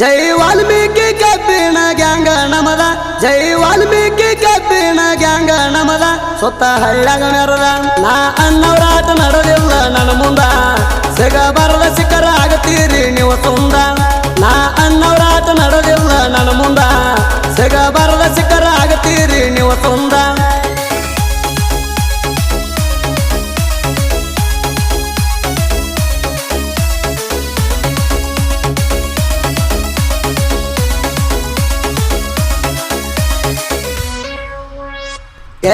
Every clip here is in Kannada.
ಜೈ ವಾಲ್ಮೀಕಿ ಕಬ್ಬಿಣ ಗ್ಯಾಂಗ ನಮದ. ಜೈ ವಾಲ್ಮೀಕಿ ಕಬ್ಬಿಣ ಗ್ಯಾಂಗ ನಮದ. ಸುತ್ತ ಹಳ್ಳಾಗ ಮೆರದ ನಾ ಅನ್ನವರಾಟ ನಡೆದಿಲ್ಲ ನನ್ನ ಮುಂದ. ಸಿಗ ಬರದ ಸಿಕ್ಕರ ಆಗತ್ತೀರಿ ನೀವು ತುಂದ. ನಾ ಅನ್ನವರಾಟ ನಡೆದಿಲ್ಲ ನನ್ನ ಮುಂದ.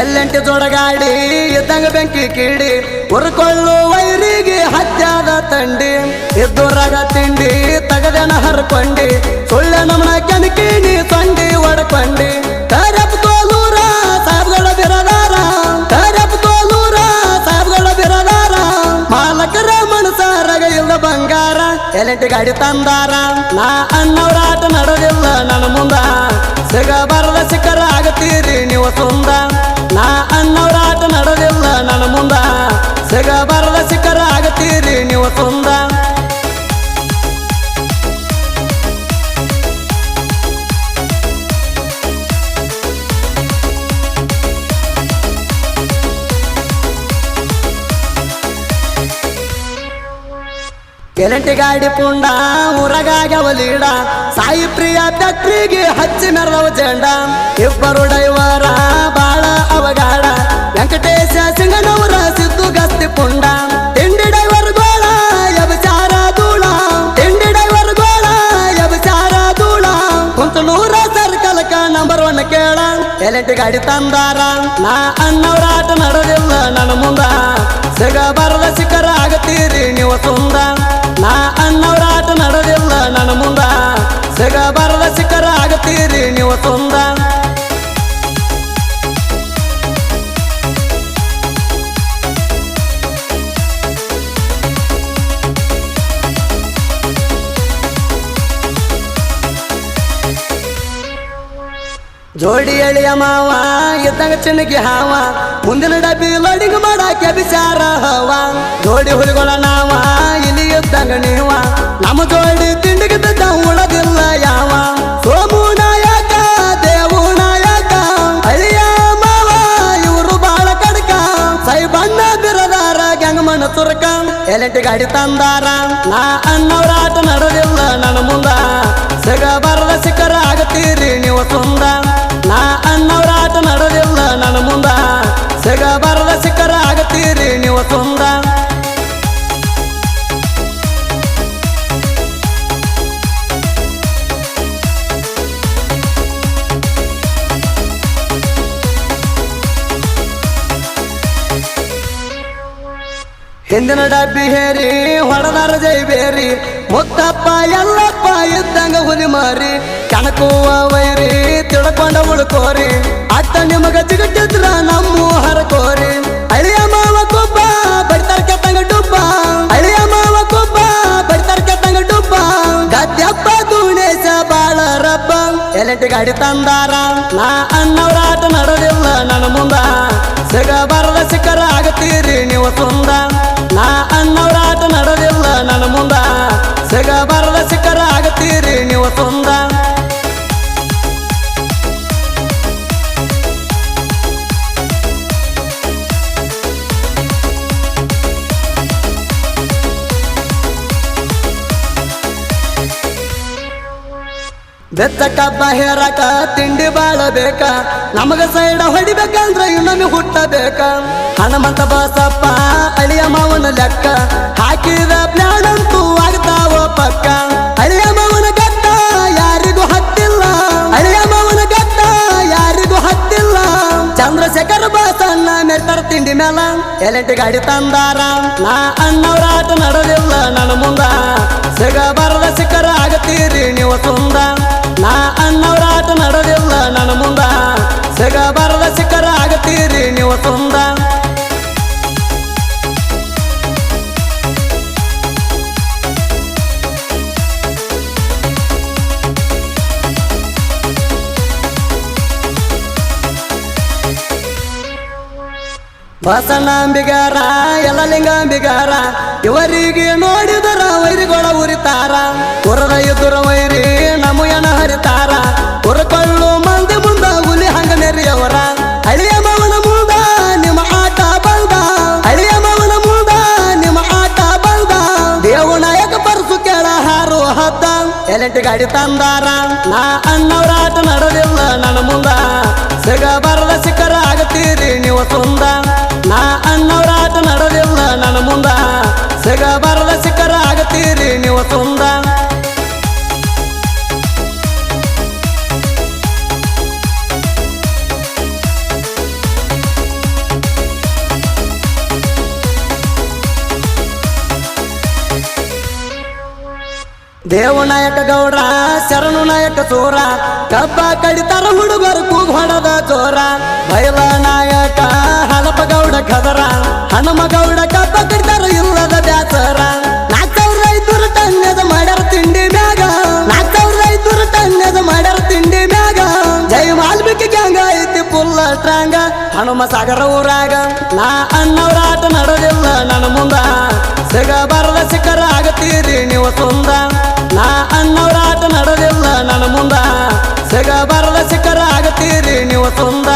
ಎಲ್ಲೆಂಟಿ ಜೋಡಗಾಡಿ, ಇದ್ದಂಗ ಬೆಂಕಿ ಕೀಡಿ, ಹುರ್ಕೊಳ್ಳು ವೈರಿಗೆ ಹಚ್ಚಾದ ತಂಡಿ. ರಗ ತಿಂಡಿ, ತಗದನ ಹರ್ಕೊಂಡಿ, ಸುಳ್ಳ ನಮನ ಕೆಣಕಿಣಿ ಎಲೆಂಟಿ ಗಾಡಿ ತಂದಾರ. ನಾ ಅಣ್ಣವ್ರಾಟ ನಡೋದಿಲ್ಲ, ನನ್ನ ಮುಂದ. ಸಿಗ ಬರದ ಸಿಕ್ಕರ ಆಗತ್ತೀರಿ ನೀವು ತುಂದ ನಾ ಅನ್ನವರಾಟ ನಡೋದಿಲ್ಲ, ನನ್ನ ಮುಂದ. ಸಿಗ ಬರದ ಸಿಕ್ಕರ ಆಗತ್ತೀರಿ ನೀವು ತುಂದ ಕೆರೆಂಟಿ ಗಾಡಿ ಪುಂಡ ಊರಗಾಗ್ಯವ ಲೀಡ ಸಾಯಿ ಪ್ರಿಯ ಫ್ಯಾಕ್ಟ್ರಿಗೆ ಹಚ್ಚಿ ಮೆರದವ ಜಂಡ. ಇಬ್ಬರು ಡೈವರ ಬಾಳ ಅವಗಾಡ ವೆಂಕಟೇಶ ಸಿಂಗನವರ ಎಲೆಂಟಿ ಗಾಡಿ ತಂದಾರ. ನಾ ಅನ್ನವರಾಟ ನಡೋದಿಲ್ಲ ನನ್ನ ಮುಂದ. ಸಿಗ ಬರದ ಸಿಕ್ಕರ ಆಗತ್ತೀರಿ, ನೀವು ತುಂದ ನಾ ಅನ್ನವರಾಟ ನಡೋದಿಲ್ಲ ನನ್ನ ಮುಂದ. ಸಿಗ ಬರದ ಸಿಕ್ಕರ ಆಗತ್ತೀರಿ, ನೀವು ತುಂದ ಜೋಡಿ ಎಳೆಯ ಮಾವ ಇದ್ದಂಗ ಚಿನ್ನಗಿ ಹಾವ. ಮುಂದಿನ ಡಬ್ಬಿ ಲೋಡಿಂಗ್ ಮಾಡಾಕೆ ಬಿಸಾರ ಹವ. ಜೋಡಿ ಹುಡುಗಳ ನಾವ, ಇಲ್ಲಿ ಇದ್ದಂಗ ನೀವ. ನಮ್ಮ ಜೋಡಿ ತಿಂಡಿಗೆ ಬಿದ್ದ ಉಳದಿಲ್ಲ ಯಾವ. ಸೋಮು ನಾಯಕ, ದೇವು ನಾಯಕ, ಅಳಿಯ ಮಾವ, ಇವರು ಬಾಳ ಕಡಕ. ಸೈ ಬಣ್ಣ ಬಿರದಾರ, ಗ್ಯಾಂಗ್ ಮಣ್ಣ ತುರ್ಕ. ಎಲೆಂಟಿ ಗಾಡಿ ತಂದಾರ. ನಾ ಅನ್ನವರಾಟ ನಡೆದಿಲ್ಲ ನನ್ನ ಮುಂದ. ಸಿಗ ಬರದ ಸಿಕ್ಕರ ಆಗತ್ತೀರಿ ನೀವು ತುಂದ ನಾ ಅನ್ನವರಾಟ ನಡೆದಿಲ್ಲ ನನ್ನ ಮುಂದ. ಸಿಗಬಾರದ ಸಿಕ್ಕರ ಆಗತ್ತೀರಿ ನೀವು ತುಂದ ಹಿಂದಿನ ಡಬ್ಬಿ ಹೇರಿ, ಹೊಡೆದಾರ ಜೈ ಬೇರಿ ಮುತ್ತಪ್ಪ, ಎಲ್ಲಪ್ಪ ಇದ್ದಂಗ ಹುಲಿ ಮಾರಿ. ಕಣಕುವ ವೈರಿ ತಿಳ್ಕೊಂಡ ಉಳ್ಕೋರಿ. ಅತ್ತ ನಿಮಗ ಚಿಗಟ್ಟಿದ್ರ ನಮ್ಮ ಹರಕೋರಿ. ಅಳಿಯ ಮಾವ ಕೊಬ್ಬ ಬಡಿತಾರ ಕೆತ್ತಂಗ ಡುಬ್ಬ ಅಳಿಯ ಮಾವ ಕೊಬ್ಬ ಬಡಿತಾರ ಕೆತ್ತಂಗ ಡುಬ್ಬ ಗದ್ದೆಪ್ಪ ದುಣೇಶ ಬಾಳ ರಬ್ಬ. ಎಲೆಂಟಿ ಗಾಡಿ ತಂದಾರ. ನಾ ಅನ್ನವರಾಟ ನಡೋದಿಲ್ಲ ನನ್ನ ಮುಂದ. ಸಿಗ ಬೆತ್ತ ಕಬ್ಬ ಹೇರಕ, ತಿಂಡಿ ಬಾಳ ಬೇಕ ನಮಗ ಸೈಡ ಹೊಡಿಬೇಕಂದ್ರ ಇನ್ನೊಮ್ಮೆ ಹುಟ್ಟಬೇಕ. ಹನುಮಂತ ಬಸಪ್ಪ, ಅಳಿಯ ಮಾವನ ಲೆಕ್ಕ. ಹಾಕಿದ ಪ್ಲಾನ್ ಆಗ್ತಾವ ಪಕ್ಕ. ಅಳಿಯ ಮಾವನ ಯಾರಿಗೂ ಹತ್ತಿಲ್ಲ. ಅಳಿಯ ಮಾವನ ಯಾರಿಗೂ ಹತ್ತಿಲ್ಲ. ಚಂದ್ರಶೇಖರ ಬಾಸಣ್ಣ ಮೆತ್ತರ ತಿಂಡಿ ಮೇಲ ಎಲೆಂಟಿ ಗಾಡಿ ತಂದಾರ. ನಾ ಅನ್ನವರಾಟ ನಡೆದಿಲ್ಲ ನನ್ನ ಮುಂದ. ಸಿಗಬಾರದ ಸಿಕ್ಕರ ಆಗತ್ತೀರಿ ನೀವು ತುಂದ ಬಸಣ್ಣಾಂಬಿಗಾರ ಯಲಲಿಂಗಾಂಬಿಗಾರ, ಇವರಿಗೆ ನೋಡಿದರ ವೈರಿಗಳ ಉರಿತಾರ. ಕುರದ ಎದುರ ವೈರಿ ನಮಯನ ಹರಿತಾರ. ಕುರಕೊಳ್ಳು ಮಂದಿ ಮುಂದ ಹುಲಿ ಹಂಗ ನೆರೆಯವರ. ಹಳಿಯ ಮವನ ಮುಂದ ನಿಮ್ಮ ಆಟ ಬಂದ ಹಳಿಯ ಮವನ ಮುಂದ ನಿಮ್ಮ ಆಟ ಬಂದ ದೇವು ನಾಯಕ ಪರಸು ಕೇಳ ಹಾರು ಹತ್ತ ಎಲೆಂಟ ಗಾಡಿ ತಂದಾರ. ನಾ ಅಣ್ಣವರ ಆಟ ನಡೆದಿಲ್ಲ ನನ್ನ ಮುಂದ. ಸಿಗಬಾರದ ಸಿಕ್ಕರ ಆಗತ್ತೀರಿ ನೀವು ಸುಂದ. ದೇವನಾಯಕ ಗೌಡ, ಶರಣು ನಾಯಕ ಚೋರ ಕಬ್ಬ ಕಡಿತಾರ ಹುಡುಗರು ಕೂಗ್ ಹೊಡದ ಚೋರ ಭೈವ ನಾಯಕ, ಹಲಪ ಗೌಡ ಖದರ ಹನುಮ ಗೌಡ ಕಬ್ಬ ಕಡಿತಾರ ಇಲ್ಲದ ಬ್ಯಾಸರ. ನಾಲ್ಕು ಸಾವಿರದ ಐದುನೂರು ಟನ್ಯದ ಮಾಡ್ಯಾರ ತಿಂಡಿ ಮ್ಯಾಗ, ನಾಲ್ಕು ಸಾವಿರದ ಐದುನೂರು ಟನ್ಯದ ಮಾಡ್ಯಾರ ತಿಂಡಿ ಮ್ಯಾಗ. ಜೈ ವಾಲ್ಮೀಕಿ ಗ್ಯಾಂಗ ಐತಿ ಪುಲ್ಲ ಸ್ಟ್ರಾಂಗ ಹನುಮ ಸಾಗರ ಊರಾಗ. ನಾ ಅಣ್ಣವರಾಟ ಆಟ ನಡೆದಿಲ್ಲ ನನ್ನ ಮುಂದ. ಸಿಗಬಾರದ ಸಿಕ್ಕರ ಆಗತ್ತೀರಿ ನೀವು ಸುಂದ. ನಾ ಅನ್ನೋರಾಟ ನಡೆದಿಲ್ಲ ನನ್ನ ಮುಂದ. ಸಿಗಬಾರದ ಸಿಕ್ಕರ ಆಗತ್ತೀರಿ ನೀವು ಸುಂದ.